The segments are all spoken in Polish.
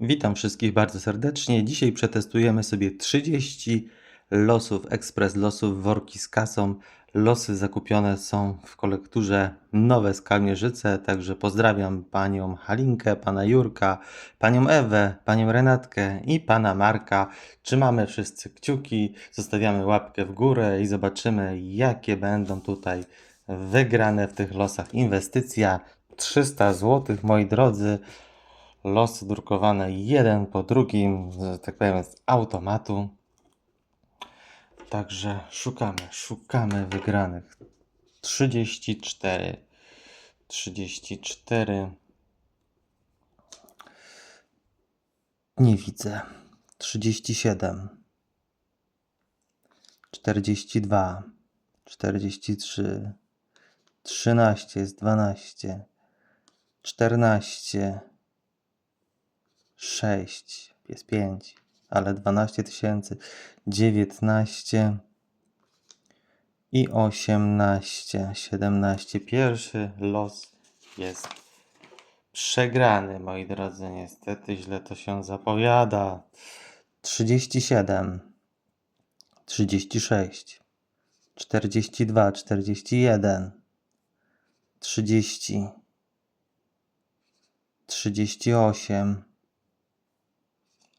Witam wszystkich bardzo serdecznie. Dzisiaj przetestujemy sobie 30 losów, ekspres losów, worki z kasą. Losy zakupione są w kolekturze Nowe Skalmierzyce, także pozdrawiam panią Halinkę, pana Jurka, panią Ewę, panią Renatkę i pana Marka. Trzymamy wszyscy kciuki, zostawiamy łapkę w górę i zobaczymy jakie będą tutaj wygrane w tych losach. Inwestycja 300 zł, moi drodzy losy drukowane jeden po drugim, że tak powiem, z automatu. Także szukamy, szukamy wygranych. 34. 34. Nie widzę. 37. 42. 43. 13 jest 12. 14. 6 jest 5, ale 12 tysięcy, 19 i 18, 17. Pierwszy los jest przegrany, moi drodzy. Niestety źle to się zapowiada. 37, 36, 42, 41, 30, 38,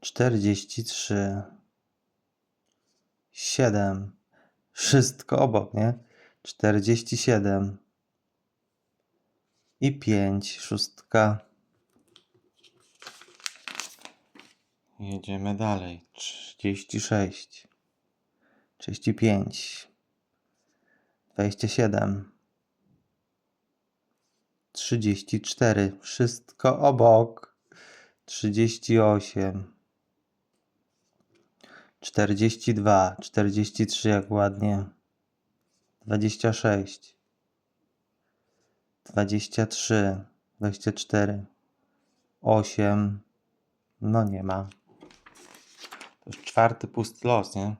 43, 7, wszystko obok, nie? 47 i 5, szóstka. Jedziemy dalej. 36, 35, 27, 34, wszystko obok. 38, 42, 43 jak ładnie. 26, 23, 24, 8, no nie ma. To już czwarty pusty los, nie?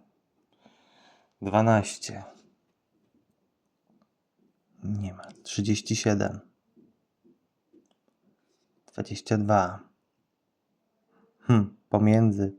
12, nie ma. 37, 22, hm, pomiędzy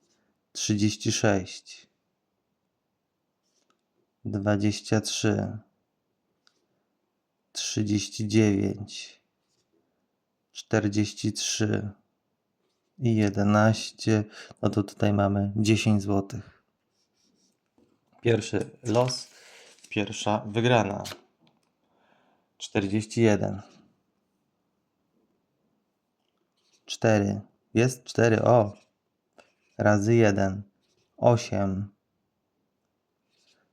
24. 36, 23, 39, 43 i 11. No to tutaj mamy 10 zł. Pierwszy los, pierwsza wygrana. 41. 4. Jest 4. O, razy 1, 8,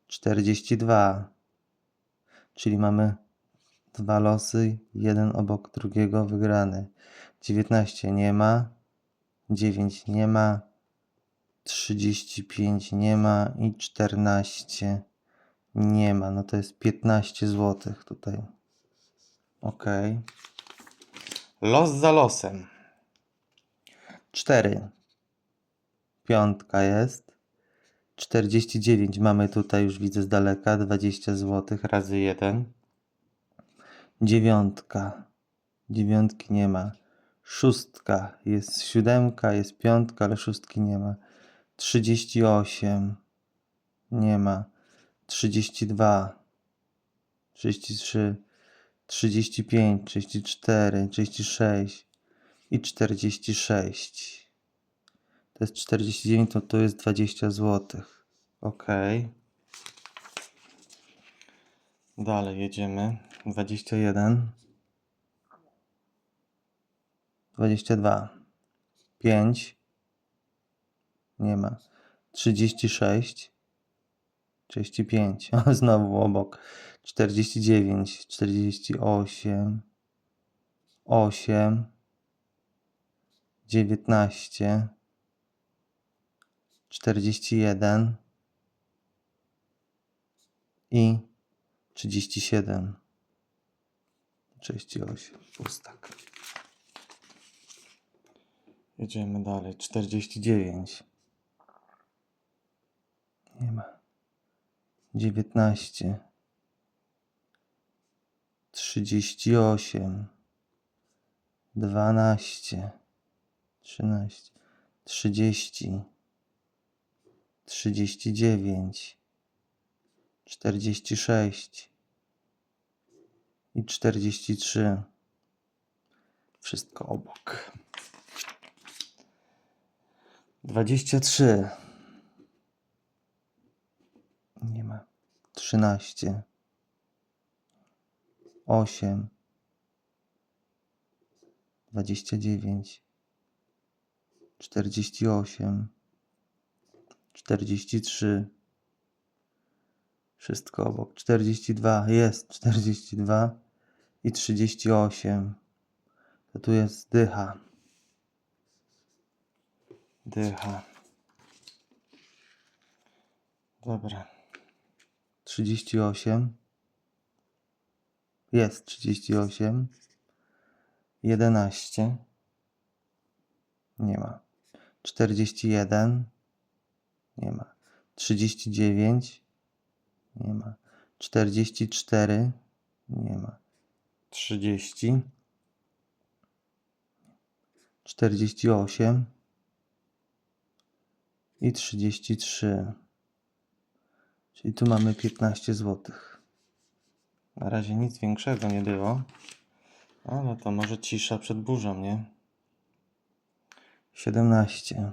42. Czyli mamy dwa losy, jeden obok drugiego wygrany. 19 nie ma, 9 nie ma, 35 nie ma i 14 nie ma. No to jest 15 zł tutaj. Ok. Los za losem. 4 piątka jest. 49 mamy tutaj, już widzę z daleka, 20 zł razy 1. Dziewiątka, dziewiątki nie ma. Szóstka, jest siódemka, jest piątka, ale szóstki nie ma. 38, nie ma. 32, 33, 35, 34, 36, i 46. To jest 49, to to jest 20 zł. Ok. Dalej jedziemy. 21. 22. 5. Nie ma. 36. 35. O, znowu obok. 49. 48. 8. 19. 41. I 37. 38. Pustak. Jedziemy dalej. 49. Nie ma. 19. 38. 12. 13. 30. 39. 46. I 43. Wszystko obok. 23. Nie ma. 13. 8. 29. 48. 43. Wszystko obok. 42. Jest 42 i 38. To tu jest dycha. Dycha. Dobra. 38. Jest 38. 11. Nie ma. 41. Nie ma. 39. Nie ma. 44. Nie ma. 30. 48. I 33. Czyli tu mamy 15 zł. Na razie nic większego nie było. Ale to może cisza przed burzą, nie? 17.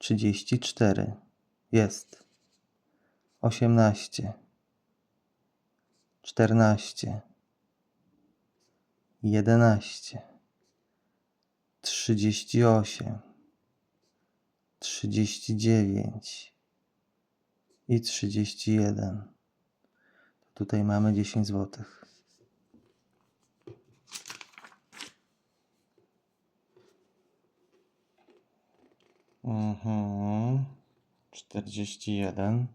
34. Jest. 18. 14. 11. 38. 39 i 31. Tutaj mamy 10 zł. Mhm. 41.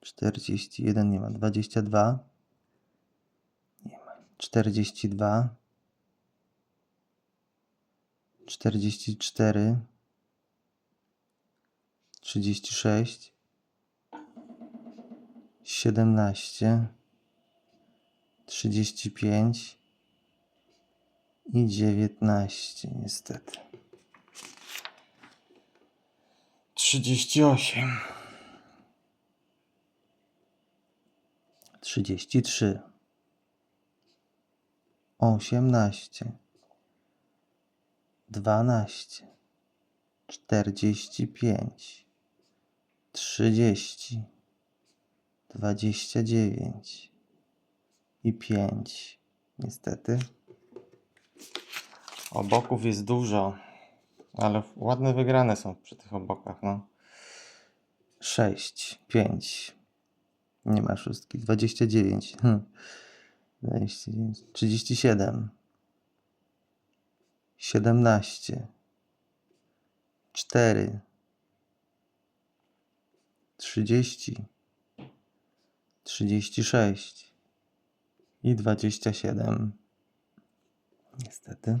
41 nie ma. 22. Nie ma. 42. 44. 36. 17. 35 i 19 niestety. 38 33 18 12 45 30 29 i 5 niestety. Oboków jest dużo, ale ładne wygrane są przy tych obokach, no. 6, 5. Nie ma szóstki. 29. Hmm. 29. 37. 17. 4. 30. 36. i 27. Niestety.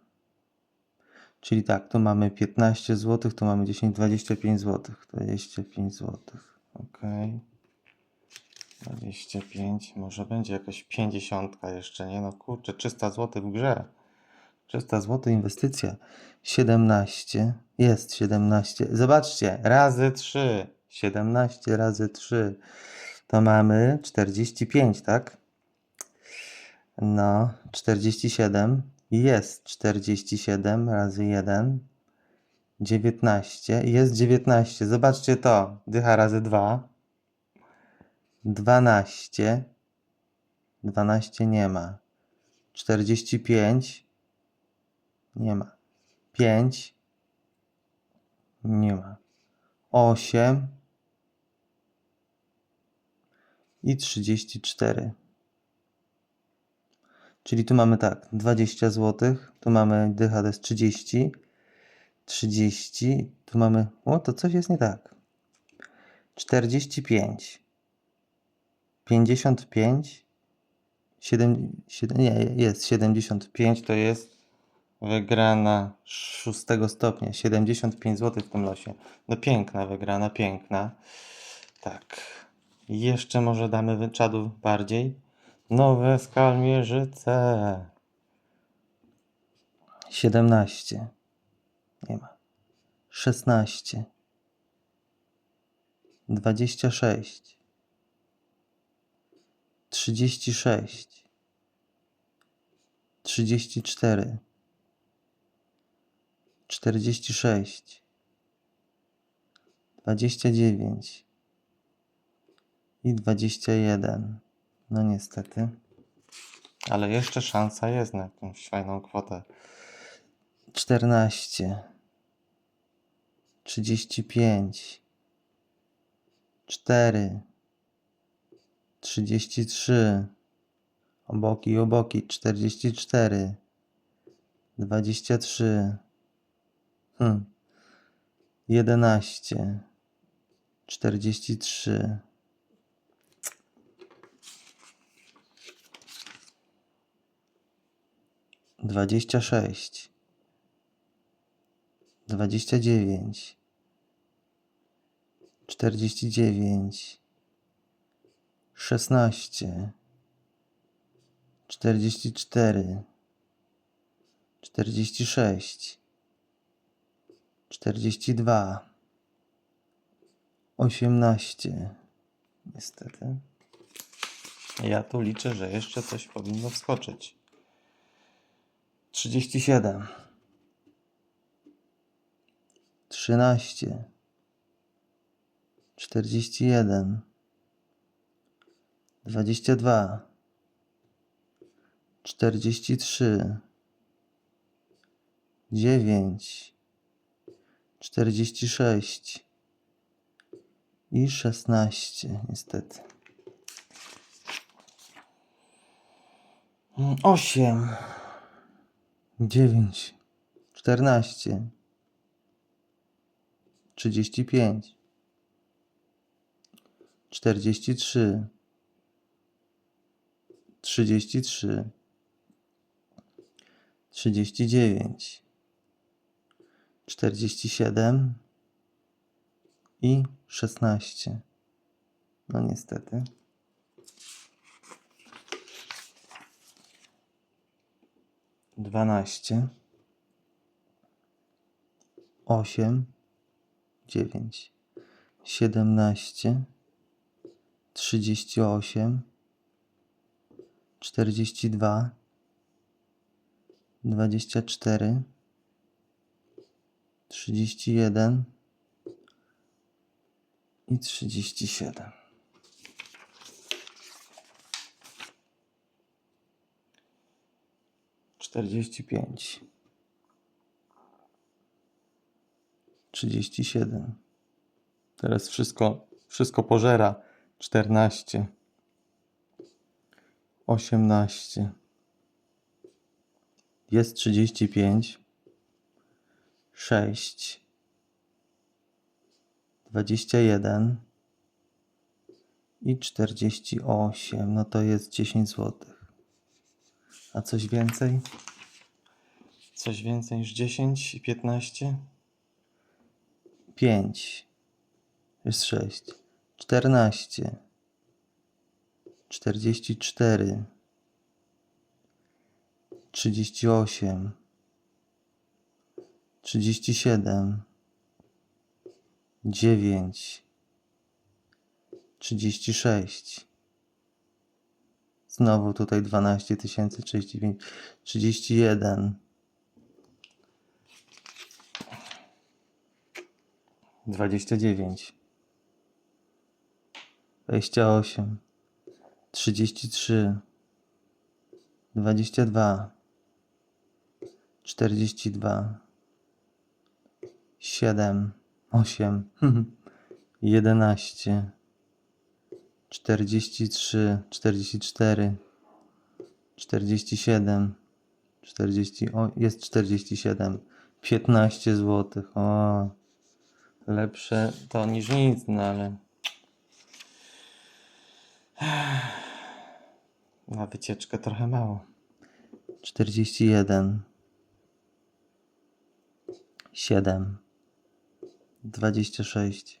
Czyli tak, tu mamy 15 zł, tu mamy 10, 25 zł. 25 zł. Ok. 25, może będzie jakaś 50 jeszcze, nie? No kurczę, 300 zł w grze. 300 zł inwestycja. 17, jest 17. Zobaczcie, razy 3. 17 razy 3. To mamy 45, tak? No, 47. Jest 47 razy 1. 19. Jest 19. Zobaczcie to. Dycha razy 2. 12. 12 nie ma. 45. Nie ma. 5. Nie ma. 8. I 34. Czyli tu mamy tak, 20 zł, tu mamy dycha to jest 30, 30, tu mamy, o to coś jest nie tak. 45, 55, 7, 7, nie, jest 75, to jest wygrana szóstego stopnia, 75 zł w tym losie. No piękna wygrana, piękna. Tak. Jeszcze może damy wyczadu bardziej. Nowe skalmierzyce. 17. Nie ma. 16. 26. 36. 34. 46. 29. I 21. No niestety. Ale jeszcze szansa jest na jakąś fajną kwotę. 14. 35. 4. 33. Oboki, oboki. 44. 23. Hmm. 11. 43. dwadzieścia sześć, dwadzieścia dziewięć, czterdzieści dziewięć, szesnaście, czterdzieści cztery, czterdzieści sześć, czterdzieści dwa, osiemnaście. Niestety. Ja tu liczę, że jeszcze coś powinno wskoczyć. 37 13 41 22 43 9 46 i 16 niestety. 8 dziewięć, czternaście, trzydzieści pięć, czterdzieści trzy, trzydzieści trzy, trzydzieści dziewięć, czterdzieści siedem i szesnaście. No niestety. Dwanaście, osiem, dziewięć, siedemnaście, trzydzieści osiem, czterdzieści dwa, dwadzieścia cztery, trzydzieści jeden i trzydzieści siedem. 45 37 Teraz wszystko, wszystko pożera. 14 18 Jest 35 6 21 i 48. No to jest 10 zł. A coś więcej? Coś więcej niż 10 i 15? 5 jest 6. 14 44 38 37 9 36 Znowu tutaj 12 tysięcy 35 31 29 28 33 22 42 7 8 11 43 44 47 40 o, jest 47 15 zł o lepsze to niż nic no ale na wycieczkę trochę mało. 41 7 26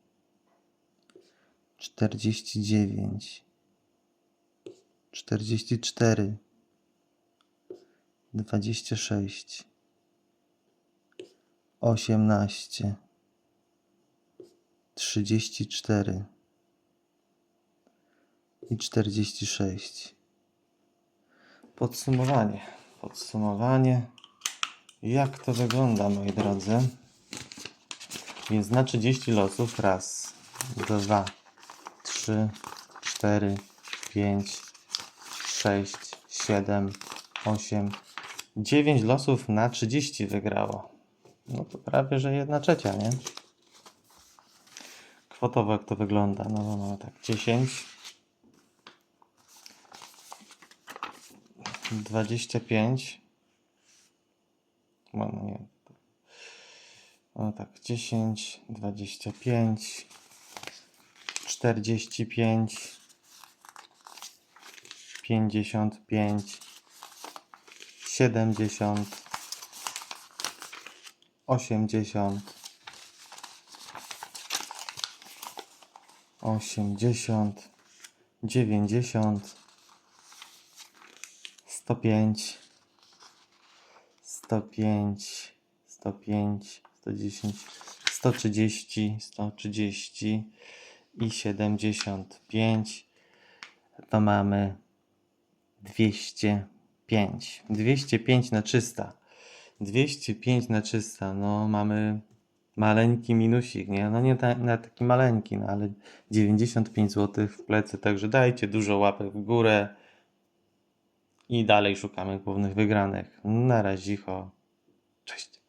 9 11 49 44 26 18 34 i 46 Podsumowanie Podsumowanie. Jak to wygląda moi drodzy? Więc na 30 losów raz, dwa, trzy, cztery, pięć, sześć, siedem, osiem, dziewięć losów na 30 wygrało. No to prawie, że jedna trzecia, nie? Kwotowo jak to wygląda? No, no, no tak, 10, 25, no, no nie, o tak, 10, 25, 45, 55, 70, 80, 80, 90, 105, 105, 105, 110, 130, 130 i 75 to mamy 205. 205 na 300. 205 na 300, no mamy maleńki minusik, nie? No nie ta, na taki maleńki, no ale 95 zł w plecy, także dajcie dużo łapek w górę i dalej szukamy głównych wygranych. Na razie, cześć.